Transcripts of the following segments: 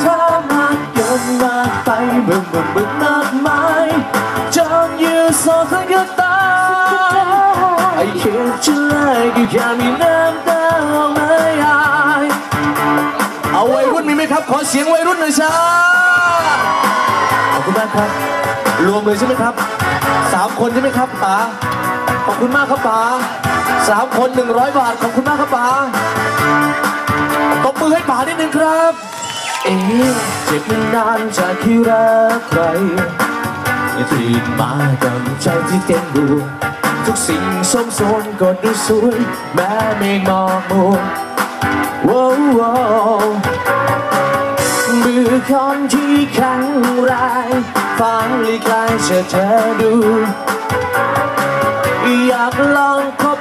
เธอมากเกินมากไปเมื่อเมื่อเมื่อมากมายจนยืนโซทั้งก็ตายไอ้เขียนจะไล่ก็แค่มีน้ำตาไม่อายเอาวัยรุ่นมีไหมครับ ขอเสียงวัยรุ่นหน่อยจ้าขอบคุณมากครับ รวมเลยใช่ไหมครับสามคนใช่ไหมครับป๋าขอบคุณมากครับป๋าสามคนหนึ่งร้อยบาท ขอบคุณมากครับป๋า เอ๊ะเจ็บนานจากที่รักใครตื่นมาดังใจที่เต็มดวงทุกสิ่งสมส่วนก็ดูสวยแม้เมฆหมอกมัวว้าวว้าวมือคนที่แข็งแรงฟังลีกลายเธอเธอดู อยากลองพบแกสิ่งเอ้า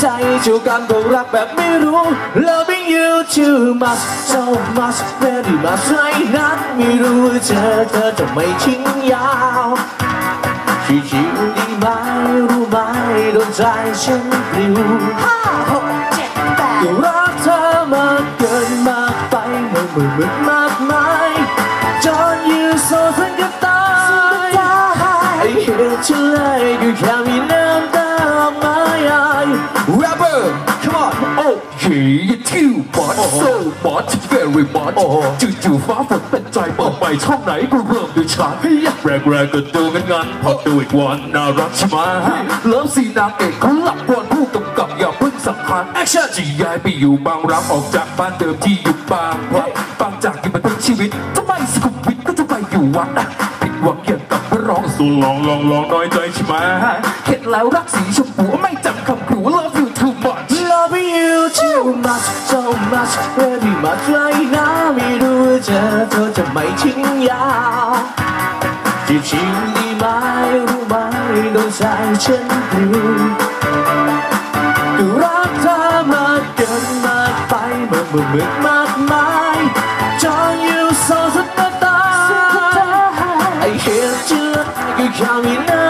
ใจจูกันก็รักแบบไม่รู้ Loving you too much so much very much ไรนัดไม่รู้เจอเธอจะไม่ทิ้งยาวชิวๆดีไหมรู้ไหมโดนใจฉันปลิวห้าหกเจ็ดแปดก็รักเธอมากเกินมากไปเมื่อมือมึกมากมายจนยืนโซถึงกับตายไอ้เหตุที่เลยก็แค่มีน้ำตา บอสโซบอส very much โอ้โหจู่ๆฟ้าฝนเป็นใจเปิดไปช่องไหนก็เริ่มด้วยฉันแรกๆก็ดูงันงันๆพอดูอีกวันน่ารักใช่ไหมเลิฟซีนางเอกเขาหลับก่อนผู้กำกับอย่าเพิ่งสำคัญ Action จะย้ายไปอยู่บางรักออกจากบ้านเดิมที่อยู่บางพลัดบางจากอยู่มาทั้งชีวิตทำไมสกุลวิทย์ก็จะไปอยู่วัดอะผิดหวังเกี่ยวกับพระร้องสู่ลองลองลองน้อยใจใช่ไหมเข็ดแล้วรักสีชมพูไม่จำคำครู love you too much Loving you too much ます上にまつわいな見るじゃとじゃ毎日や chỉ chim đi mãi mãi đôi dài chân đường từ đó ta mà chân mà tay mà mừng mãi cho nhiều sao rất ta ta anh hiểu chưa anh cứ khao nhìn